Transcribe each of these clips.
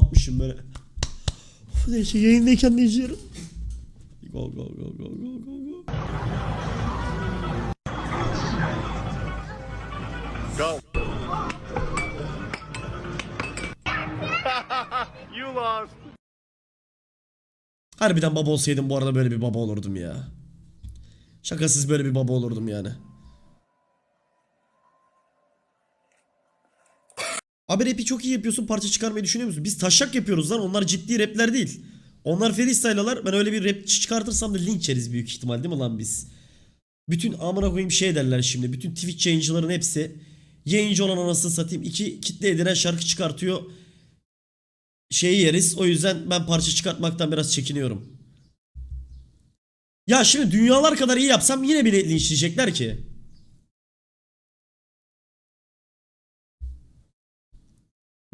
kapatmışım böyle. Of, Neyse yayındayken de izliyorum. Go go go go go go go. Go. you lost. Harbiden baba olsaydım bu arada böyle bir baba olurdum ya. Şakasız böyle bir baba olurdum yani. Abi rapi çok iyi yapıyorsun parça çıkarmayı düşünüyor musun? Biz taşak yapıyoruz lan onlar ciddi rapler değil. Onlar freestyle'lar ben öyle bir rap çıkartırsam da linç yeriz büyük ihtimal değil mi lan biz? Bütün amına koyayım şey derler şimdi. Bütün Twitch yayıncıların hepsi yayıncı olan anasını satayım. iki kitle edilen şarkı çıkartıyor. Şeyi yeriz. O yüzden ben parça çıkartmaktan biraz çekiniyorum. Ya şimdi dünyalar kadar iyi yapsam yine bile linçleyecekler ki.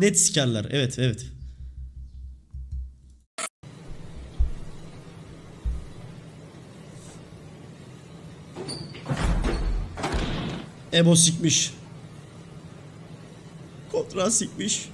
Net sikerler. Evet evet. Ebo sikmiş. Kontra sikmiş.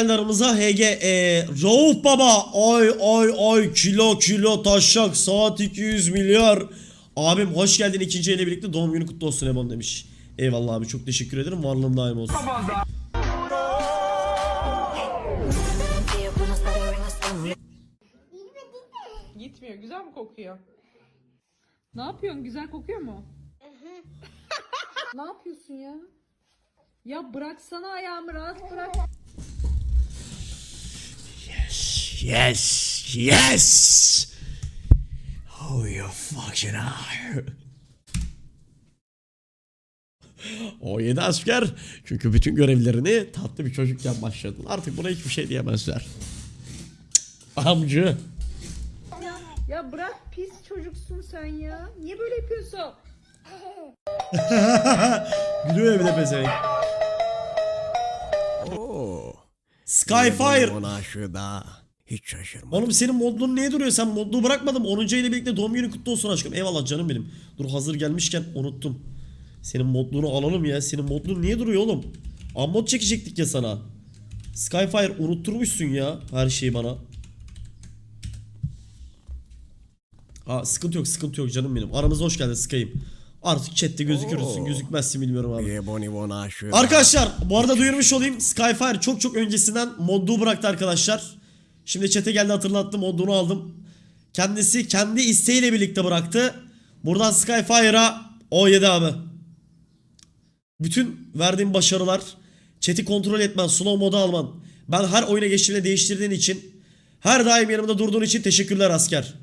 Geldi aramıza? HG e, Rauf Baba. Ay ay ay kilo kilo taşak saat 200 milyar. Abim hoş geldin ikinci ile birlikte doğum günü kutlu olsun Ebon demiş. Eyvallah abi çok teşekkür ederim. Varlığın daim olsun. Gitmiyor. Güzel mi kokuyor? Ne yapıyorsun? Güzel kokuyor mu? ne yapıyorsun ya? Ya bıraksana ayağımı rahat bırak. Yes, yes. Oh you fucking are. O yedi asker çünkü bütün görevlerini tatlı bir çocukken başladın. Artık buna hiçbir şey diyemezler. Amcı. Ya bırak pis çocuksun sen ya. Niye böyle yapıyorsun? Gülüyor evde pezevenk. Oo. Skyfire. Ona hiç şaşırmadım. Oğlum senin modluğun niye duruyor? Sen modluğu bırakmadın. 10. ile birlikte doğum günü kutlu olsun aşkım. Eyvallah canım benim. Dur hazır gelmişken unuttum. Senin modluğunu alalım ya. Senin modluğun niye duruyor oğlum? Ammod çekecektik ya sana. Skyfire unutturmuşsun ya her şeyi bana. Ha sıkıntı yok sıkıntı yok canım benim. Aramıza hoş geldin Sky'im. Artık chatte gözükürsün Oo. gözükmezsin bilmiyorum abi. Diye Bonnie ona aşığıda. Arkadaşlar bu arada duyurmuş olayım. Skyfire çok çok öncesinden modluğu bıraktı arkadaşlar. Şimdi chat'e geldi hatırlattım modluğunu aldım. Kendisi kendi isteğiyle birlikte bıraktı. Buradan Skyfire'a O7 abi. Bütün verdiğim başarılar, chat'i kontrol etmen, slow moda alman. Ben her oyuna geçtiğimde değiştirdiğin için, her daim yanımda durduğun için teşekkürler asker.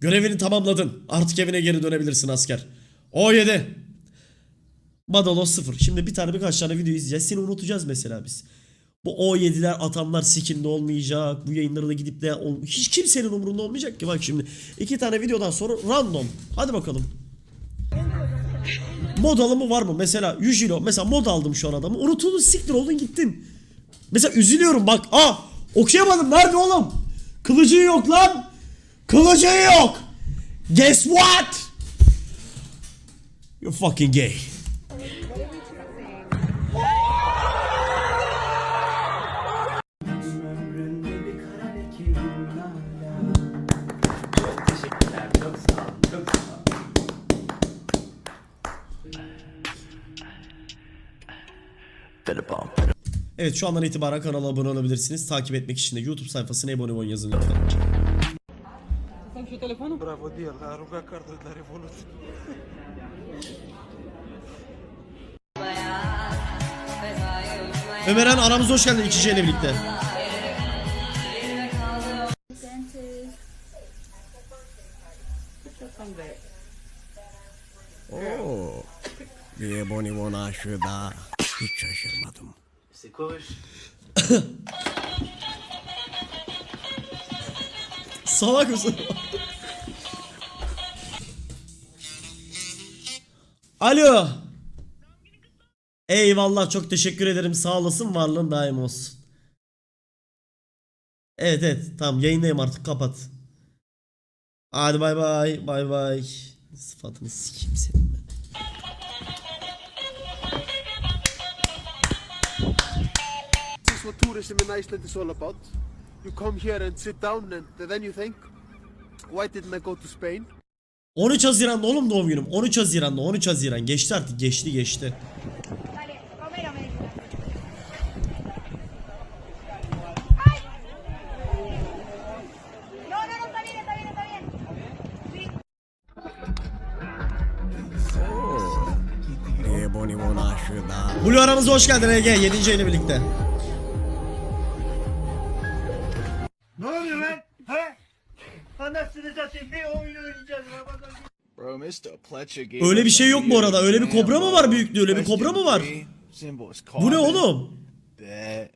Görevini tamamladın. Artık evine geri dönebilirsin asker. O7. Madalos 0. Şimdi bir tane birkaç tane video izleyeceğiz. Seni unutacağız mesela biz. Bu O7'ler atanlar sikinde olmayacak. Bu yayınları da gidip de hiç kimsenin umurunda olmayacak ki. Bak şimdi iki tane videodan sonra random. Hadi bakalım. Mod alımı var mı? Mesela Yujiro. Mesela mod aldım şu an adamı. Unutuldun siktir oldun gittin. Mesela üzülüyorum bak. Ah okuyamadım. Nerede oğlum? Kılıcı yok lan. Kılıcı yok. Guess what? You're fucking gay. Evet şu andan itibaren kanala abone olabilirsiniz. Takip etmek için de YouTube sayfasına abone olun yazın lütfen. Sen şu telefonu Bravo, Dio, la ruga cardo della rivoluzione. Ömeren aramıza hoş geldin ikinci ile birlikte. Bonnie ona aşığıda hiç şaşırmadım. Salak mısın? Alo. Eyvallah çok teşekkür ederim. Sağ olasın. Varlığın daim olsun. Evet evet. Tamam yayındayım artık. Kapat. Hadi bay bay. Bay bay. Sıfatını sikeyim senin ben. What tourism in Iceland is all about. You come here and sit down and then you think, why didn't I go to Spain? 13 Haziran'da oğlum doğum günüm. 13 Haziran'da 13 Haziran. Geçti artık. Geçti geçti. Blue aramıza hoş geldin Ege. 7. yayını birlikte. Ne oluyor lan? He? Anasını satayım bir oyun oynayacağız. Ramazan Bro, Mr. Pletcher gave Öyle bir şey yok bu arada. Öyle bir kobra mı var büyüklüğü? Öyle bir kobra mı var? Bu ne oğlum? bet.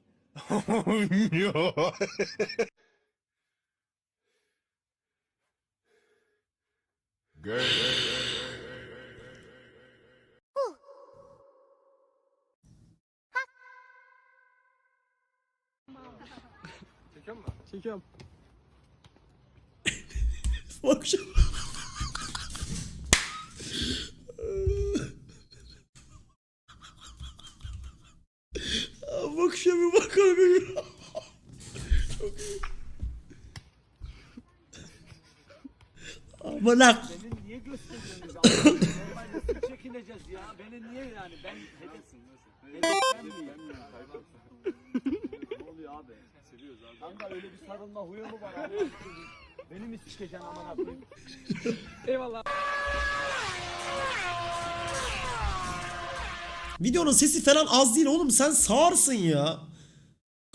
Bak şu. Aa, Bak şu bir bak abi. Çok iyi. Amına. Beni niye gösteriyorsunuz abi? Normal nasıl çekineceğiz ya? Beni niye yani? Ben hedefim nasıl? Hedef ben miyim? ne oluyor abi? Abi. Kanka öyle bir sarılma huyu mu var abi? Beni mi sikeceksin aman abi? Videonun sesi falan az değil oğlum sen sağırsın ya.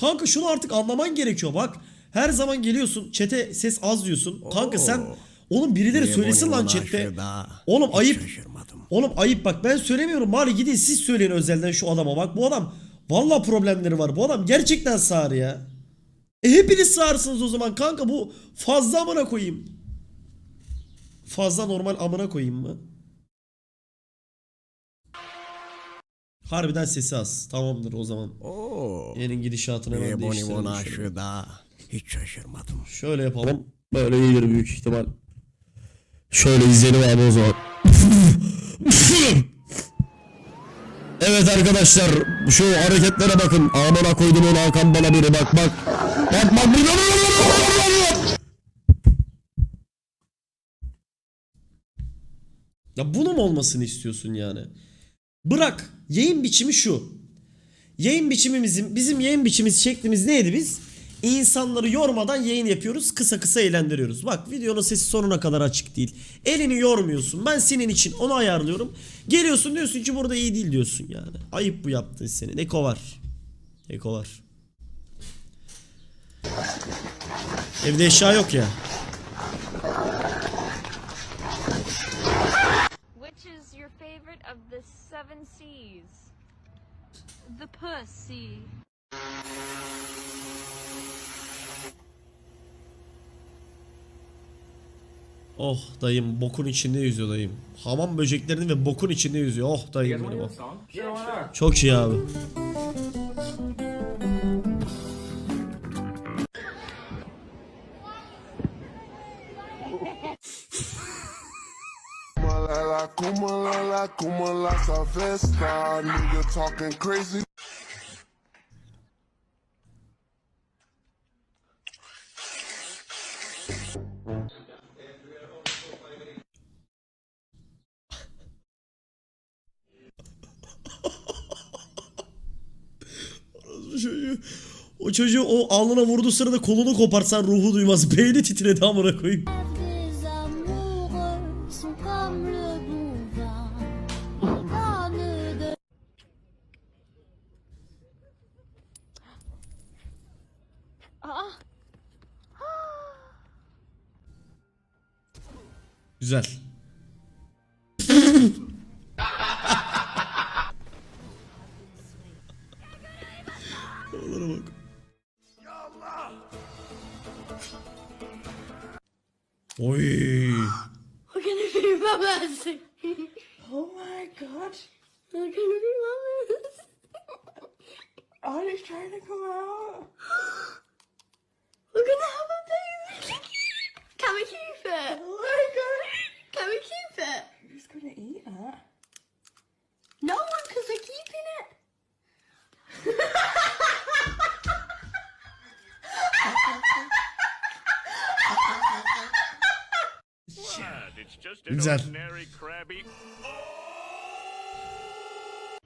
Kanka şunu artık anlaman gerekiyor bak. Her zaman geliyorsun çete ses az diyorsun. Kanka sen oğlum birileri Bir söylesin lan chatte. da. Oğlum Hiç ayıp. şaşırmadım. Oğlum ayıp bak ben söylemiyorum bari gidin siz söyleyin özelden şu adama bak bu adam valla problemleri var bu adam gerçekten sağır ya. E hepiniz sağırsınız o zaman kanka bu fazla amına koyayım. Fazla normal amına koyayım mı? Harbiden sesi az. Tamamdır o zaman. Oo. Yerin gidişatını hemen değiştirelim. şöyle. aşığı da. Hiç şaşırmadım. Şöyle yapalım. Böyle iyidir büyük ihtimal. Şöyle izleyelim abi o zaman. evet arkadaşlar şu hareketlere bakın. Amına koydum onu Hakan bana biri bak bak. Bak bak bir Ya olmasını istiyorsun yani. Bırak. Yayın biçimi şu. Yayın biçimimizin bizim yayın biçimimiz şeklimiz neydi biz? İnsanları yormadan yayın yapıyoruz. Kısa kısa eğlendiriyoruz. Bak videonun sesi sonuna kadar açık değil. Elini yormuyorsun. Ben senin için onu ayarlıyorum. Geliyorsun diyorsun ki burada iyi değil diyorsun yani. Ayıp bu yaptığın senin. Eko var. Eko var. Evde eşya yok ya. Which is your favorite of the seven seas? The pussy. Oh dayım bokun içinde yüzüyor dayım. Hamam böceklerinin ve bokun içinde yüzüyor. Oh dayım benim oh. Çok iyi abi. Kumalala, kumalala, kumala sa festa. Nigga talking crazy. çocuğu o çocuğu o alnına vurduğu sırada kolunu koparsan ruhu duymaz. Beyni titredi amına koyayım. Güzel. Onlara bak. Oy. We're gonna be mamas. oh my god. We're gonna be mamas. Ollie's trying to go out. We're gonna have a baby. Can we keep it? Oh my god. Can we keep it? You're just gonna eat it. No, one, because we're keeping it. It's just an Güzel. ordinary crabby.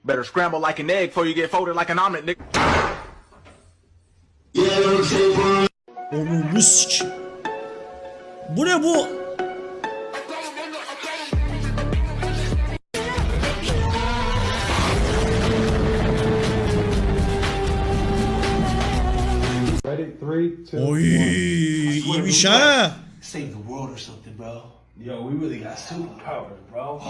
Better scramble like an egg before you get folded like an omelet, nigga. Onu sik. Bu ne bu? Oy iyiymiş ha. Save the world or something, bro. Yo, we really got superpowers, bro.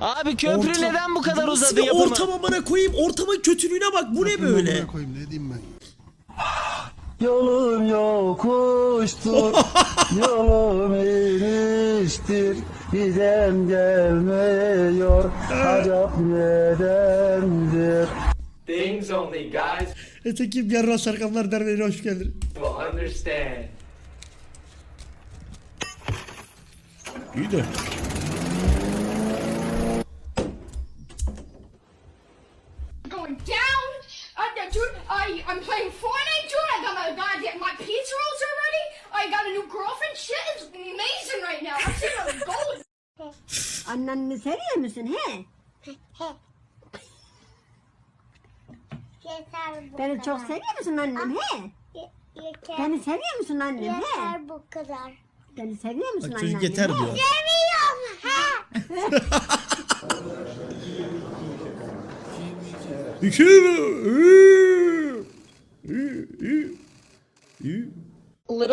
Abi köprü Ortam- neden bu kadar Nasıl uzadı bir yapımı? ortam amına koyayım? Ortamın kötülüğüne bak. Bu ne böyle? koyayım ne diyeyim? Yolum yokuştur, yolum iniştir, giden gelmiyor, acaba nedendir? Things only guys Etekim Yarra Sarkamlar Derneği'ne hoş geldin. will understand. İyi de. Going down. Yeah, dude, I, I'm playing Fortnite, dude. I got my goddamn, my pizza rolls are ready. I got a new girlfriend. Shit is amazing right now. I'm seeing a gold. Anneni seviyor musun he? Beni çok seviyor musun annem he? Yeter, Beni seviyor musun annem he? yeter bu kadar. Beni seviyor musun Bak annem? çocuk yeter diyor. Seviyorum ha. İki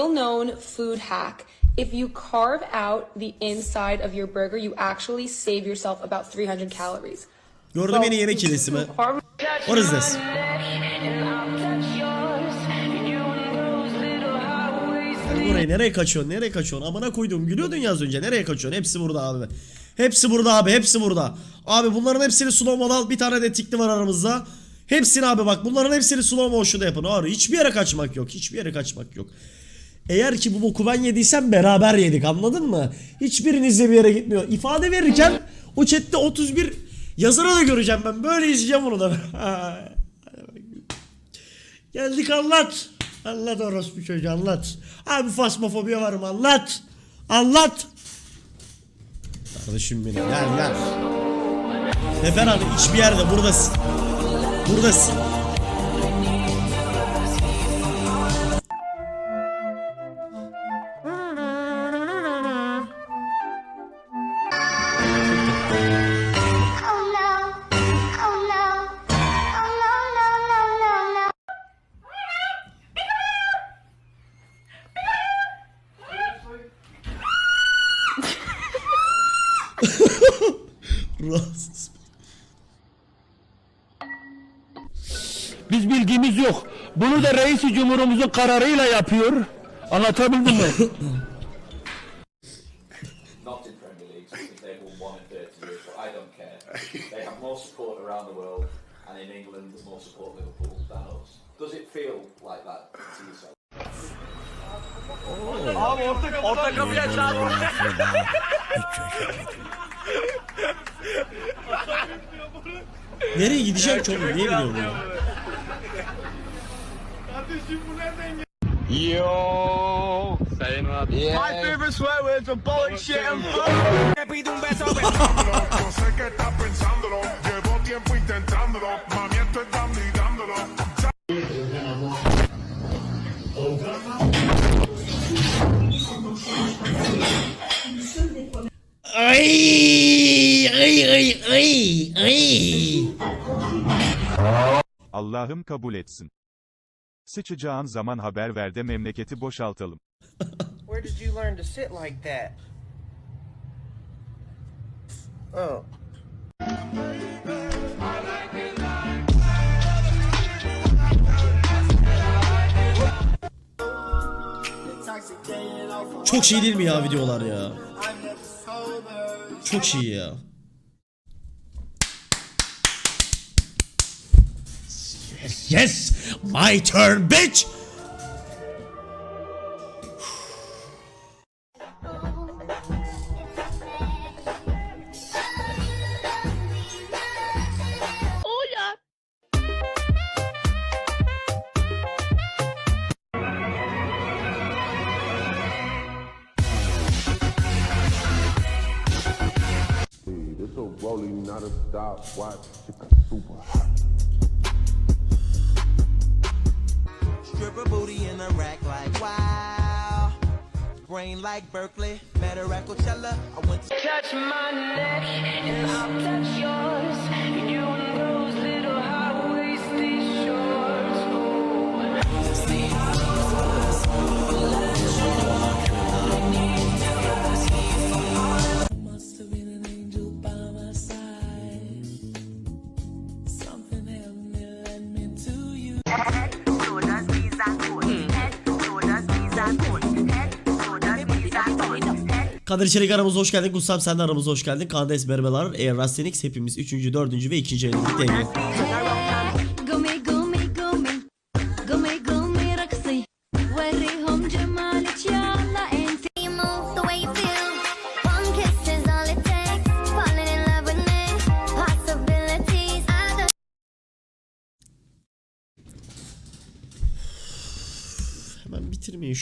Little known food hack. If you carve out the inside of your burger, you actually save yourself about 300 calories. Gördüm yeni yemek hilesi mi? What is this? Sen burayı nereye kaçıyorsun? Nereye kaçıyorsun? Amına koydum. Gülüyordun ya az önce. Nereye kaçıyorsun? Hepsi burada abi. Hepsi burada abi. Hepsi burada. Abi bunların hepsini slow mo'da al. Bir tane de tikli var aramızda. Hepsini abi bak. Bunların hepsini slow motion'da yapın. Abi hiçbir yere kaçmak yok. Hiçbir yere kaçmak yok. Eğer ki bu boku ben yediysem beraber yedik anladın mı? Hiçbiriniz de bir yere gitmiyor. İfade verirken o chatte 31 yazarı da göreceğim ben. Böyle izleyeceğim onu da. Geldik anlat. Anlat orospu çocuğu anlat. Abi fasmofobiya var mı anlat. Anlat. Kardeşim benim gel gel. Sefer abi hiçbir yerde buradasın. Buradasın. Us. Does it feel like that to yourself? Abi orta, orta. Hiç şaşırmadım. Nereye gideceğim oğlum? Niye biliyorum? Yo. Sayın abi. My favorite swear words are bullet shit and fuck. Te pido un beso. Yo sé que estás pensándolo, llevo tiempo intentándolo, mami estoy dando y dándolo. Ay ay ay ay ay. Allah'ım kabul etsin. Sıçacağın zaman haber ver de memleketi boşaltalım. Where did you learn to sit like that? Oh. Çok şey değil mi ya videolar ya? Çok iyi ya. Yes, yes. My turn bitch. Hola. This a rolling, not a stopwatch. Super like Berkeley, met her at Coachella. I went to Touch my neck and I'll Kadir Çelik aramıza hoş geldin. Gustav sen de aramıza hoş geldin. Kandes merhabalar. Eğer Rastenix hepimiz 3. 4. ve 2. ayını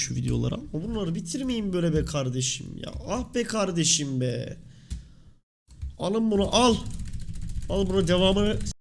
şu videoları ama bunları bitirmeyin böyle be kardeşim ya. Ah be kardeşim be. Alın bunu al. Al bunu devamını